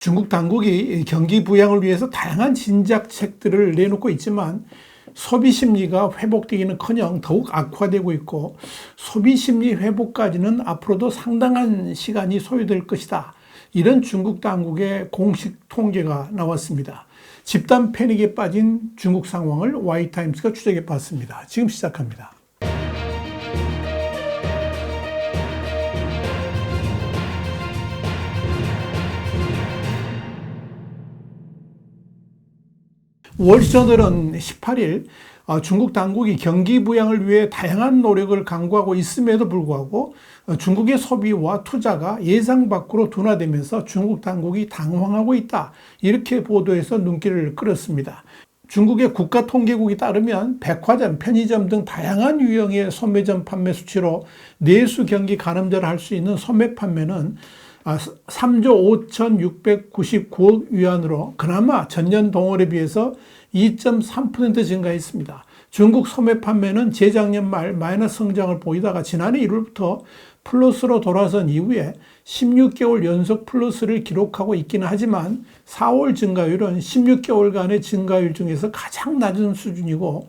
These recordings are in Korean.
중국 당국이 경기 부양을 위해서 다양한 진작책들을 내놓고 있지만 소비 심리가 회복되기는 커녕 더욱 악화되고 있고 소비 심리 회복까지는 앞으로도 상당한 시간이 소요될 것이다. 이런 중국 당국의 공식 통계가 나왔습니다. 집단 패닉에 빠진 중국 상황을 와이타임스가 추적해 봤습니다. 지금 시작합니다. 월저널은 18일 어, 중국 당국이 경기 부양을 위해 다양한 노력을 강구하고 있음에도 불구하고 어, 중국의 소비와 투자가 예상 밖으로 둔화되면서 중국 당국이 당황하고 있다. 이렇게 보도해서 눈길을 끌었습니다. 중국의 국가통계국이 따르면 백화점, 편의점 등 다양한 유형의 소매점 판매 수치로 내수 경기 가늠자를 할 수 있는 소매 판매는 3조 5,699억 위안으로 그나마 전년 동월에 비해서 2.3% 증가했습니다. 중국 소매 판매는 재작년 말 마이너스 성장을 보이다가 지난해 1월부터 플러스로 돌아선 이후에 16개월 연속 플러스를 기록하고 있기는 하지만 4월 증가율은 16개월간의 증가율 중에서 가장 낮은 수준이고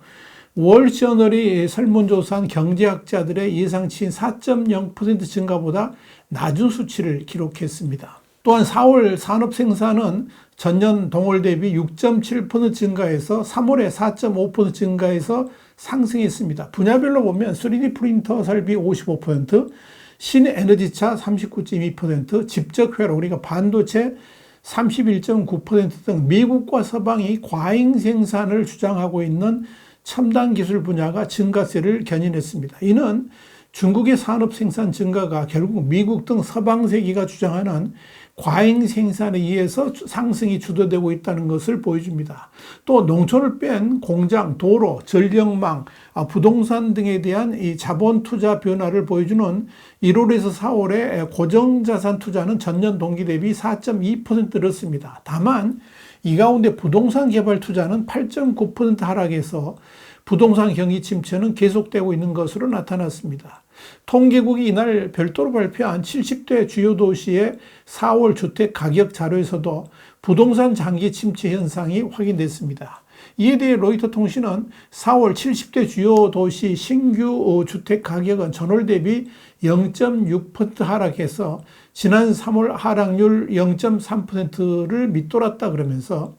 월저널이 설문조사한 경제학자들의 예상치인 4.0% 증가보다 낮은 수치를 기록했습니다. 또한 4월 산업 생산은 전년 동월 대비 6.7% 증가해서 3월에 4.5% 증가해서 상승했습니다. 분야별로 보면 3D 프린터 설비 55%, 신에너지차 39.2%, 집적 회로 우리가 반도체 31.9%등 미국과 서방이 과잉 생산을 주장하고 있는 첨단 기술 분야가 증가세를 견인했습니다. 이는 중국의 산업 생산 증가가 결국 미국 등 서방 세계가 주장하는 과잉 생산에 의해서 상승이 주도되고 있다는 것을 보여줍니다. 또 농촌을 뺀 공장, 도로, 전력망, 아, 부동산 등에 대한 이 자본 투자 변화를 보여주는 1월에서 4월의 고정 자산 투자는 전년 동기 대비 4.2% 늘었습니다. 다만 이 가운데 부동산 개발 투자는 8.9% 하락해서 부동산 경기 침체는 계속되고 있는 것으로 나타났습니다. 통계국이 이날 별도로 발표한 70대 주요 도시의 4월 주택 가격 자료에서도 부동산 장기 침체 현상이 확인됐습니다. 이에 대해 로이터 통신은 4월 70대 주요 도시 신규 주택 가격은 전월 대비 0.6% 하락해서 지난 3월 하락률 0.3%를 밑돌았다 그러면서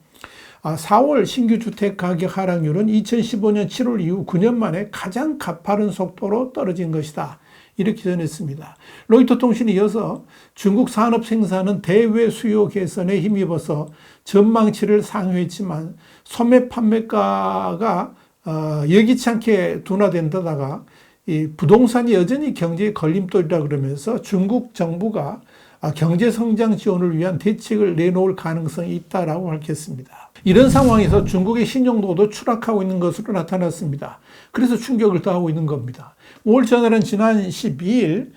4월 아, 신규 주택 가격 하락률은 2015년 7월 이후 9년 만에 가장 가파른 속도로 떨어진 것이다. 이렇게 전했습니다. 로이터 통신이 이어서 중국 산업 생산은 대외 수요 개선에 힘입어서 전망치를 상회했지만 소매 판매가가 어, 여기치 않게 둔화된 데다가 이 부동산이 여전히 경제의 걸림돌이라 그러면서 중국 정부가 아, 경제 성장 지원을 위한 대책을 내놓을 가능성이 있다라고 밝혔습니다. 이런 상황에서 중국의 신용도도 추락하고 있는 것으로 나타났습니다. 그래서 충격을 더하고 있는 겁니다. 월저널은 지난 12일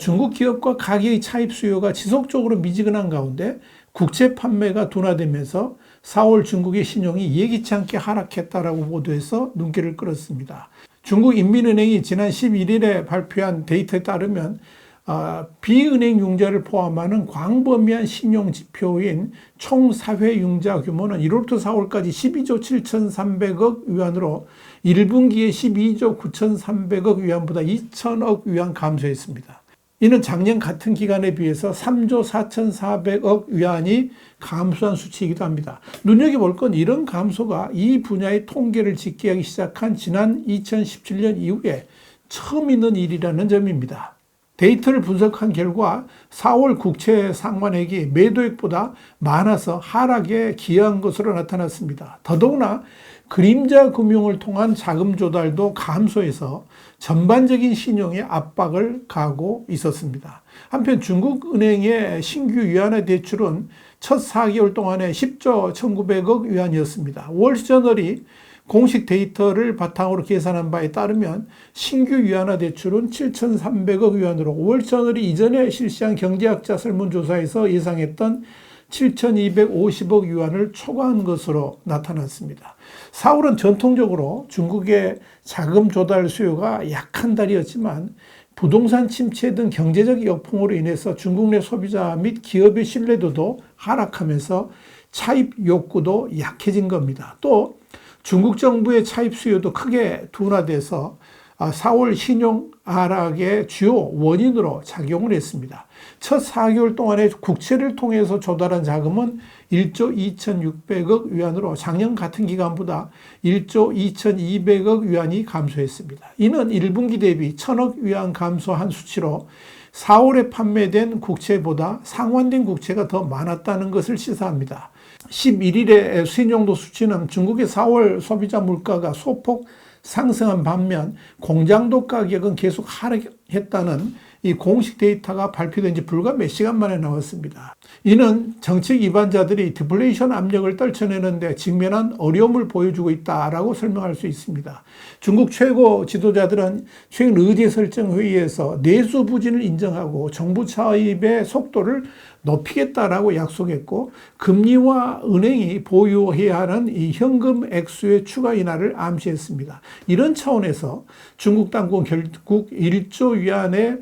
중국 기업과 가계의 차입 수요가 지속적으로 미지근한 가운데 국채 판매가 둔화되면서 4월 중국의 신용이 예기치 않게 하락했다라고 보도해서 눈길을 끌었습니다. 중국 인민은행이 지난 11일에 발표한 데이터에 따르면 아, 비은행 융자를 포함하는 광범위한 신용 지표인 총 사회 융자 규모는 1월부터 4월까지 12조 7,300억 위안으로 1분기에 12조 9,300억 위안보다 2천억 위안 감소했습니다. 이는 작년 같은 기간에 비해서 3조 4,400억 위안이 감소한 수치이기도 합니다. 눈여겨볼 건 이런 감소가 이 분야의 통계를 집계하기 시작한 지난 2017년 이후에 처음 있는 일이라는 점입니다. 데이터를 분석한 결과 4월 국채 상환액이 매도액보다 많아서 하락에 기여한 것으로 나타났습니다. 더더구나 그림자 금융을 통한 자금 조달도 감소해서 전반적인 신용에 압박을 가고 있었습니다. 한편 중국은행의 신규 위안화 대출은 첫 4개월 동안에 10조 1900억 위안이었습니다. 월스저널이 공식 데이터를 바탕으로 계산한 바에 따르면 신규 위안화 대출은 7,300억 위안으로 월저널이 이전에 실시한 경제학자 설문조사에서 예상했던 7,250억 위안을 초과한 것으로 나타났습니다. 4월은 전통적으로 중국의 자금 조달 수요가 약한 달이었지만 부동산 침체 등 경제적 역풍으로 인해서 중국 내 소비자 및 기업의 신뢰도도 하락하면서 차입 욕구도 약해진 겁니다. 또 중국 정부의 차입 수요도 크게 둔화돼서 4월 아, 신용 하락의 주요 원인으로 작용을 했습니다. 첫 4개월 동안에 국채를 통해서 조달한 자금은 1조 2,600억 위안으로 작년 같은 기간보다 1조 2,200억 위안이 감소했습니다. 이는 1분기 대비 1,000억 위안 감소한 수치로 4월에 판매된 국채보다 상환된 국채가 더 많았다는 것을 시사합니다. 11일의 신용도 수치는 중국의 4월 소비자 물가가 소폭 상승한 반면 공장도 가격은 계속 하락했다는 이 공식 데이터가 발표된 지 불과 몇 시간 만에 나왔습니다. 이는 정책 위반자들이 디플레이션 압력을 떨쳐내는데 직면한 어려움을 보여주고 있다라고 설명할 수 있습니다. 중국 최고 지도자들은 최근 의제 설정 회의에서 내수 부진을 인정하고 정부 차입의 속도를 높이겠다라고 약속했고 금리와 은행이 보유해야 하는 이 현금 액수의 추가 인하를 암시했습니다. 이런 차원에서 중국 당국은 결국 1조 위안의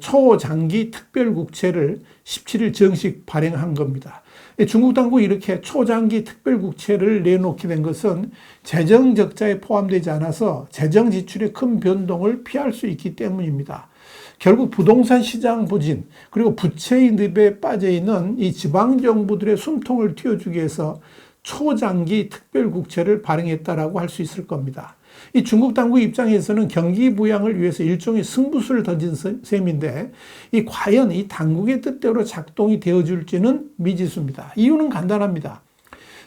초장기 특별국채를 17일 정식 발행한 겁니다. 중국 당국이 이렇게 초장기 특별국채를 내놓게 된 것은 재정 적자에 포함되지 않아서 재정 지출의 큰 변동을 피할 수 있기 때문입니다. 결국 부동산 시장 부진 그리고 부채의 늪에 빠져 있는 이 지방 정부들의 숨통을 틔워주기 위해서 초장기 특별 국채를 발행했다라고 할 수 있을 겁니다. 이 중국 당국 입장에서는 경기 부양을 위해서 일종의 승부수를 던진 셈인데 이 과연 이 당국의 뜻대로 작동이 되어줄지는 미지수입니다. 이유는 간단합니다.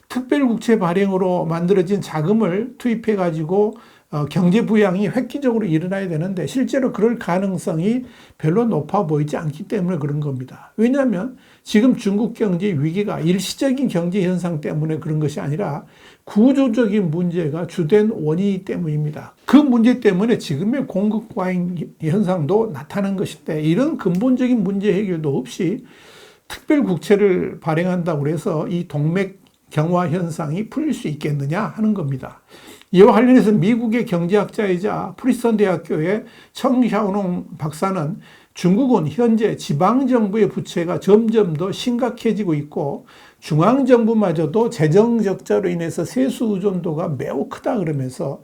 특별국채 발행으로 만들어진 자금을 투입해 가지고 어, 경제 부양이 획기적으로 일어나야 되는데 실제로 그럴 가능성이 별로 높아 보이지 않기 때문에 그런 겁니다. 왜냐하면 지금 중국 경제 위기가 일시적인 경제 현상 때문에 그런 것이 아니라 구조적인 문제가 주된 원인이기 때문입니다. 그 문제 때문에 지금의 공급 과잉 현상도 나타난 것인데 이런 근본적인 문제 해결도 없이 특별 국채를 발행한다고 해서 이 동맥 경화 현상이 풀릴 수 있겠느냐 하는 겁니다. 이와 관련해서 미국의 경제학자이자 프리스턴 대학교의 청샤오농 박사는 중국은 현재 지방정부의 부채가 점점 더 심각해지고 있고 중앙정부마저도 재정적자로 인해서 세수 의존도가 매우 크다 그러면서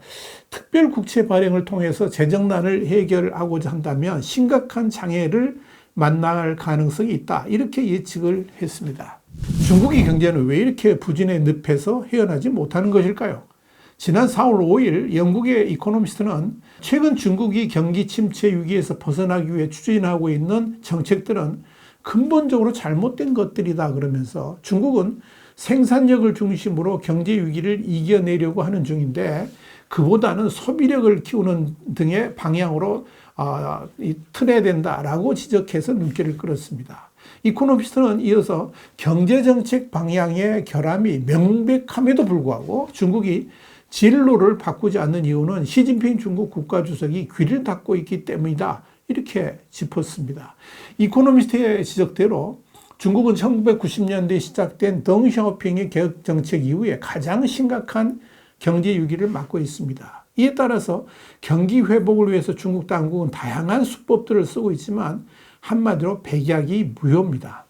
특별 국채 발행을 통해서 재정난을 해결하고자 한다면 심각한 장애를 만날 가능성이 있다. 이렇게 예측을 했습니다. 중국의 경제는 왜 이렇게 부진의 늪에서 헤어나지 못하는 것일까요? 지난 4월 5일 영국의 이코노미스트는 최근 중국이 경기 침체 위기에서 벗어나기 위해 추진하고 있는 정책들은 근본적으로 잘못된 것들이다 그러면서 중국은 생산력을 중심으로 경제 위기를 이겨내려고 하는 중인데 그보다는 소비력을 키우는 등의 방향으로 어, 틀어야 된다라고 지적해서 눈길을 끌었습니다. 이코노미스트는 이어서 경제정책 방향의 결함이 명백함에도 불구하고 중국이 진로를 바꾸지 않는 이유는 시진핑 중국 국가주석이 귀를 닫고 있기 때문이다. 이렇게 짚었습니다. 이코노미스트의 지적대로 중국은 1990년대에 시작된 덩샤오핑의 개혁 정책 이후에 가장 심각한 경제 위기를 맞고 있습니다. 이에 따라서 경기 회복을 위해서 중국 당국은 다양한 수법들을 쓰고 있지만 한마디로 백약이 무효입니다.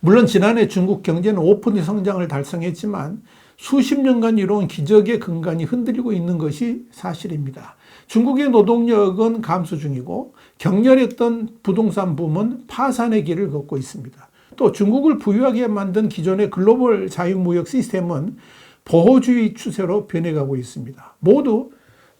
물론 지난해 중국 경제는 5% 성장을 달성했지만 수십 년간 이뤄온 기적의 근간이 흔들리고 있는 것이 사실입니다. 중국의 노동력은 감소 중이고 격렬했던 부동산 붐은 파산의 길을 걷고 있습니다. 또 중국을 부유하게 만든 기존의 글로벌 자유무역 시스템은 보호주의 추세로 변해가고 있습니다. 모두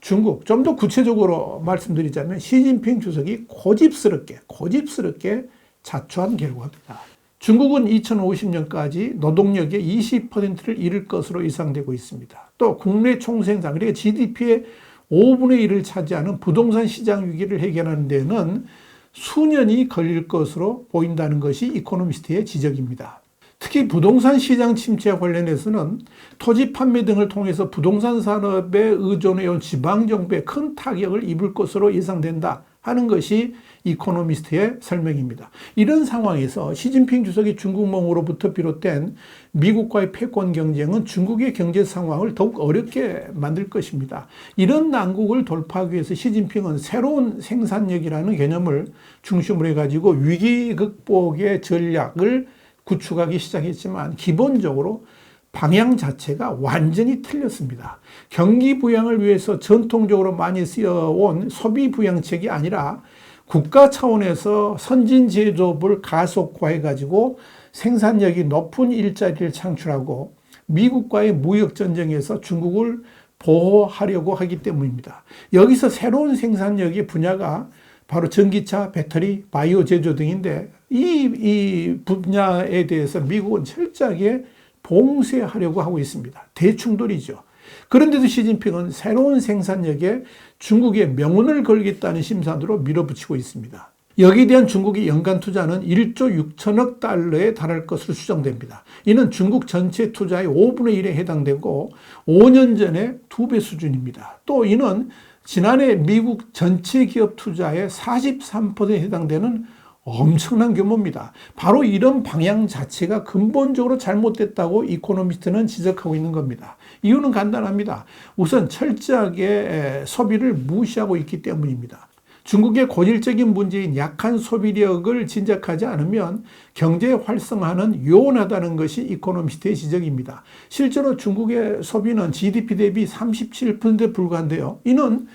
중국, 좀 더 구체적으로 말씀드리자면 시진핑 주석이 고집스럽게, 고집스럽게 자초한 결과입니다. 중국은 2050년까지 노동력의 20%를 잃을 것으로 예상되고 있습니다. 또 국내 총생산, 그러니까 GDP의 5분의 1을 차지하는 부동산 시장 위기를 해결하는 데는 수년이 걸릴 것으로 보인다는 것이 이코노미스트의 지적입니다. 특히 부동산 시장 침체와 관련해서는 토지 판매 등을 통해서 부동산 산업에 의존해온 지방정부에 큰 타격을 입을 것으로 예상된다 하는 것이 이코노미스트의 설명입니다. 이런 상황에서 시진핑 주석이 중국몽으로부터 비롯된 미국과의 패권 경쟁은 중국의 경제 상황을 더욱 어렵게 만들 것입니다. 이런 난국을 돌파하기 위해서 시진핑은 새로운 생산력이라는 개념을 중심으로 해가지고 위기 극복의 전략을 구축하기 시작했지만 기본적으로 방향 자체가 완전히 틀렸습니다. 경기 부양을 위해서 전통적으로 많이 쓰여온 소비 부양책이 아니라 국가 차원에서 선진 제조업을 가속화해 가지고 생산력이 높은 일자리를 창출하고 미국과의 무역 전쟁에서 중국을 보호하려고 하기 때문입니다. 여기서 새로운 생산력의 분야가 바로 전기차, 배터리, 바이오 제조 등인데 이, 이 분야에 대해서 미국은 철저하게 봉쇄하려고 하고 있습니다. 대충돌이죠. 그런데도 시진핑은 새로운 생산력에 중국의 명운을 걸겠다는 심산으로 밀어붙이고 있습니다. 여기에 대한 중국의 연간 투자는 1조 6천억 달러에 달할 것으로 추정됩니다. 이는 중국 전체 투자의 5분의 1에 해당되고 5년 전에 2배 수준입니다. 또 이는 지난해 미국 전체 기업 투자의 43%에 해당되는 엄청난 규모입니다. 바로 이런 방향 자체가 근본적으로 잘못됐다고 이코노미스트는 지적하고 있는 겁니다. 이유는 간단합니다. 우선 철저하게 소비를 무시하고 있기 때문입니다. 중국의 고질적인 문제인 약한 소비력을 진작하지 않으면 경제 활성화는 요원하다는 것이 이코노미스트의 지적입니다. 실제로 중국의 소비는 GDP 대비 37%에 불과한데요. 이는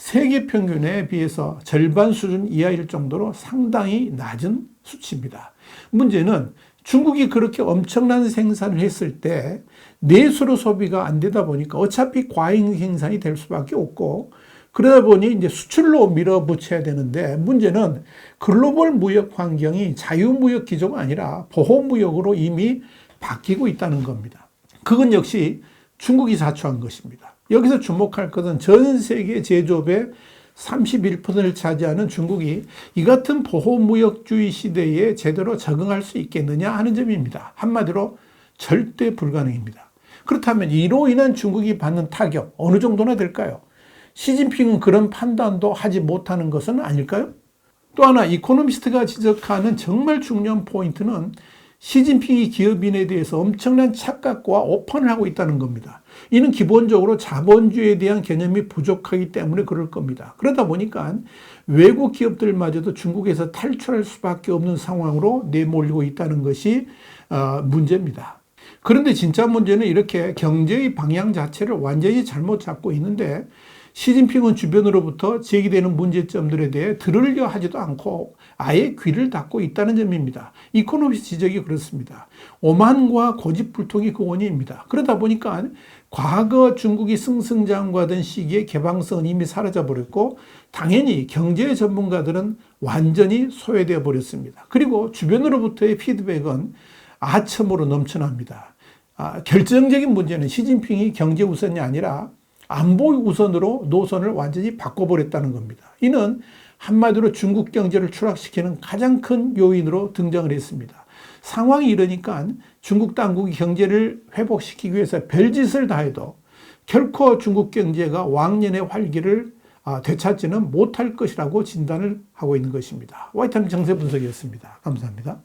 세계 평균에 비해서 절반 수준 이하일 정도로 상당히 낮은 수치입니다. 문제는 중국이 그렇게 엄청난 생산을 했을 때 내수로 소비가 안 되다 보니까 어차피 과잉 생산이 될 수밖에 없고 그러다 보니 이제 수출로 밀어붙여야 되는데 문제는 글로벌 무역 환경이 자유무역 기조가 아니라 보호무역으로 이미 바뀌고 있다는 겁니다. 그건 역시 중국이 자초한 것입니다. 여기서 주목할 것은 전 세계 제조업의 31%를 차지하는 중국이 이 같은 보호무역주의 시대에 제대로 적응할 수 있겠느냐 하는 점입니다. 한마디로 절대 불가능입니다. 그렇다면 이로 인한 중국이 받는 타격 어느 정도나 될까요? 시진핑은 그런 판단도 하지 못하는 것은 아닐까요? 또 하나 이코노미스트가 지적하는 정말 중요한 포인트는 시진핑이 기업인에 대해서 엄청난 착각과 오판을 하고 있다는 겁니다. 이는 기본적으로 자본주의에 대한 개념이 부족하기 때문에 그럴 겁니다. 그러다 보니까 외국 기업들마저도 중국에서 탈출할 수밖에 없는 상황으로 내몰리고 있다는 것이 어, 문제입니다. 그런데 진짜 문제는 이렇게 경제의 방향 자체를 완전히 잘못 잡고 있는데 시진핑은 주변으로부터 제기되는 문제점들에 대해 들으려 하지도 않고 아예 귀를 닫고 있다는 점입니다. 이코노미스 지적이 그렇습니다. 오만과 고집불통이 그 원인입니다. 그러다 보니까 과거 중국이 승승장구하던 시기에 개방성은 이미 사라져 버렸고 당연히 경제 전문가들은 완전히 소외되어 버렸습니다. 그리고 주변으로부터의 피드백은 아첨으로 넘쳐납니다. 아, 결정적인 문제는 시진핑이 경제 우선이 아니라 안보 우선으로 노선을 완전히 바꿔버렸다는 겁니다. 이는 한마디로 중국 경제를 추락시키는 가장 큰 요인으로 등장을 했습니다. 상황이 이러니까 중국 당국이 경제를 회복시키기 위해서 별짓을 다해도 결코 중국 경제가 왕년의 활기를 아, 되찾지는 못할 것이라고 진단을 하고 있는 것입니다. 와이탄 정세 분석이었습니다. 감사합니다.